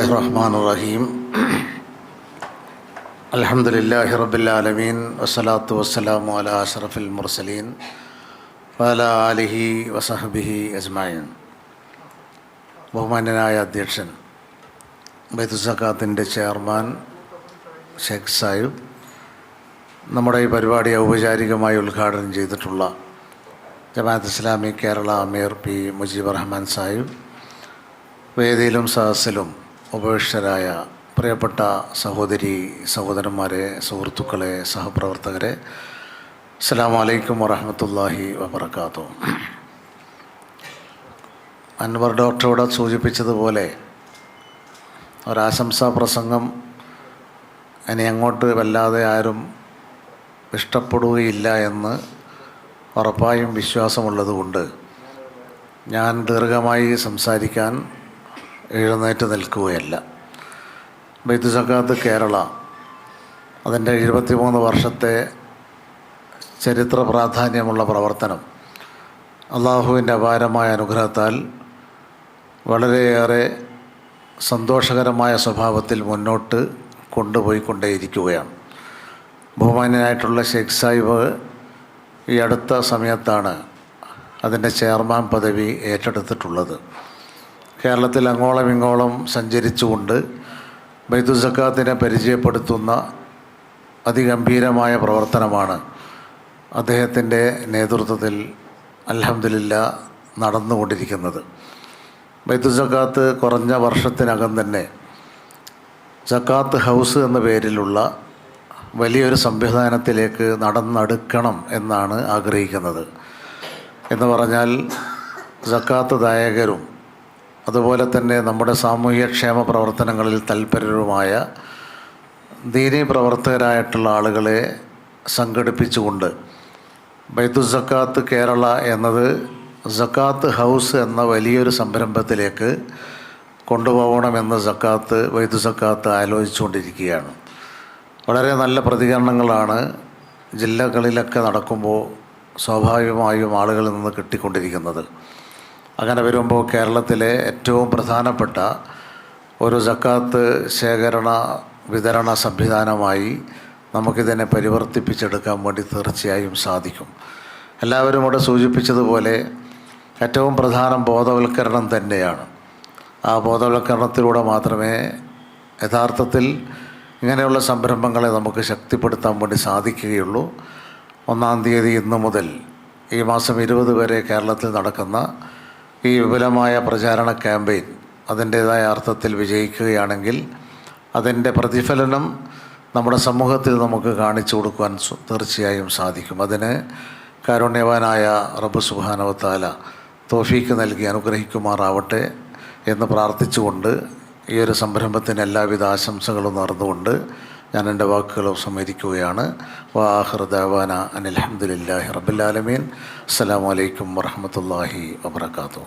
الله الرحمن الرحيم الحمد لله رب العالمين والصلاة والسلام على أشرف المرسلين وعلى آله وصحبه أجمعين ബഹുമാന്യനായ അധ്യക്ഷൻ ബൈത്തുസക്കാത്തിൻ്റെ chairman Sheikh Sahib നമ്മുടെ ഈ പരിപാടി ഔപചാരികമായി ഉദ്ഘാടനം ചെയ്തിട്ടുള്ള ജമാഅത്ത് ഇസ്ലാമി കേരള അമീർ പി മുജീബ് റഹ്മാൻ സാഹിബ് വേദിയിലും സദസ്സിലും ഉപേക്ഷരായ പ്രിയപ്പെട്ട സഹോദരി സഹോദരന്മാരെ സുഹൃത്തുക്കളെ സഹപ്രവർത്തകരെ അസ്സാം വറഹമത്തല്ലാഹി വബർക്കാത്തു അൻവർ ഡോക്ടറോട് സൂചിപ്പിച്ചതുപോലെ ഒരാശംസാ പ്രസംഗം ഇനി അങ്ങോട്ട് വല്ലാതെ ആരും ഇഷ്ടപ്പെടുകയില്ല എന്ന് ഉറപ്പായും വിശ്വാസമുള്ളതുകൊണ്ട് ഞാൻ ദീർഘമായി സംസാരിക്കാൻ എഴുന്നേറ്റ് നിൽക്കുകയല്ല. ബൈത്ത് സക്കാത്ത് കേരള അതിന്റെ എഴുപത്തിമൂന്ന് വർഷത്തെ ചരിത്ര പ്രാധാന്യമുള്ള പ്രവർത്തനം. അള്ളാഹുവിന്റെ അപാരമായ അനുഗ്രഹത്താൽ വളരെയേറെ സന്തോഷകരമായ സ്വഭാവത്തിൽ മുന്നോട്ട് കൊണ്ടുപോയിക്കൊണ്ടേയിരിക്കുകയാണ്. ബഹുമാന്യനായിട്ടുള്ള ഷെയ്ഖ് സാഹിബ് ഈ അടുത്ത സമയത്താണ് അതിന്റെ ചെയർമാൻ പദവി ഏറ്റെടുത്തിട്ടുള്ളത്. കേരളത്തിൽ അങ്ങോളം ഇങ്ങോളം സഞ്ചരിച്ചുകൊണ്ട് ബൈദു സക്കാത്തിനെ പരിചയപ്പെടുത്തുന്ന അതിഗംഭീരമായ പ്രവർത്തനമാണ് അദ്ദേഹത്തിന്റെ നേതൃത്വത്തിൽ അലഹമില്ല നടന്നുകൊണ്ടിരിക്കുന്നത്. ബൈദു സക്കാത്ത് കുറഞ്ഞ വർഷത്തിനകം തന്നെ സക്കാത്ത് ഹൗസ് എന്ന പേരിലുള്ള വലിയൊരു സംവിധാനത്തിലേക്ക് നടന്നെടുക്കണം എന്നാണ് ആഗ്രഹിക്കുന്നത്. എന്ന് പറഞ്ഞാൽ സക്കാത്ത് ദായകരും അതുപോലെ തന്നെ നമ്മുടെ സാമൂഹ്യക്ഷേമ പ്രവർത്തനങ്ങളിൽ തൽപരരുമായ ദീനീ പ്രവർത്തകരായിട്ടുള്ള ആളുകളെ സംഘടിപ്പിച്ചുകൊണ്ട് ബൈത്തു സക്കാത്ത് കേരള എന്നത് സക്കാത്ത് ഹൗസ് എന്ന വലിയൊരു സംരംഭത്തിലേക്ക് കൊണ്ടുപോകണമെന്ന് സക്കാത്ത് വൈദ്യു സക്കാത്ത് ആലോചിച്ചുകൊണ്ടിരിക്കുകയാണ്. വളരെ നല്ല പ്രതികരണങ്ങളാണ് ജില്ലകളിലൊക്കെ നടക്കുമ്പോൾ സ്വാഭാവികമായും ആളുകളിൽ നിന്ന് കിട്ടിക്കൊണ്ടിരിക്കുന്നത്. അങ്ങനെ വരുമ്പോൾ കേരളത്തിലെ ഏറ്റവും പ്രധാനപ്പെട്ട ഒരു ജക്കാത്ത് ശേഖരണ വിതരണ സംവിധാനമായി നമുക്കിതിനെ പരിവർത്തിപ്പിച്ചെടുക്കാൻ വേണ്ടി തീർച്ചയായും സാധിക്കും. എല്ലാവരും ഇവിടെ സൂചിപ്പിച്ചതുപോലെ ഏറ്റവും പ്രധാനം ബോധവൽക്കരണം തന്നെയാണ്. ആ ബോധവൽക്കരണത്തിലൂടെ മാത്രമേ യഥാർത്ഥത്തിൽ ഇങ്ങനെയുള്ള സംരംഭങ്ങളെ നമുക്ക് ശക്തിപ്പെടുത്താൻ വേണ്ടി സാധിക്കുകയുള്ളൂ. ഒന്നാം തീയതി ഇന്നു മുതൽ ഈ മാസം ഇരുപത് വരെ കേരളത്തിൽ നടക്കുന്ന ഈ വിപുലമായ പ്രചാരണ ക്യാമ്പയിൻ അതിന്റേതായ അർത്ഥത്തിൽ വിജയിക്കുകയാണെങ്കിൽ അതിന്റെ പ്രതിഫലനം നമ്മുടെ സമൂഹത്തിൽ നമുക്ക് കാണിച്ചു കൊടുക്കുവാൻ തീർച്ചയായും സാധിക്കും. അതിന് കാരുണ്യവാനായ റബ്ബ് സുബാനവത്താല തോഫീക്ക് നൽകി അനുഗ്രഹിക്കുമാറാവട്ടെ എന്ന് പ്രാർത്ഥിച്ചുകൊണ്ട് ഈ ഒരു സംരംഭത്തിന് എല്ലാവിധ ആശംസകളും നേർന്നുകൊണ്ട് ഞാൻ എന്റെ വാക്കുകൾ സമ്മതിക്കുകയാണ് വാഹൃദാന അനിൽഹമ്മദില്ലാഹി റബുല്ലാലമീൻ അസ്സാം വലൈക്കും വർഹമത്തല്ലാഹി വാബർക്കാത്തു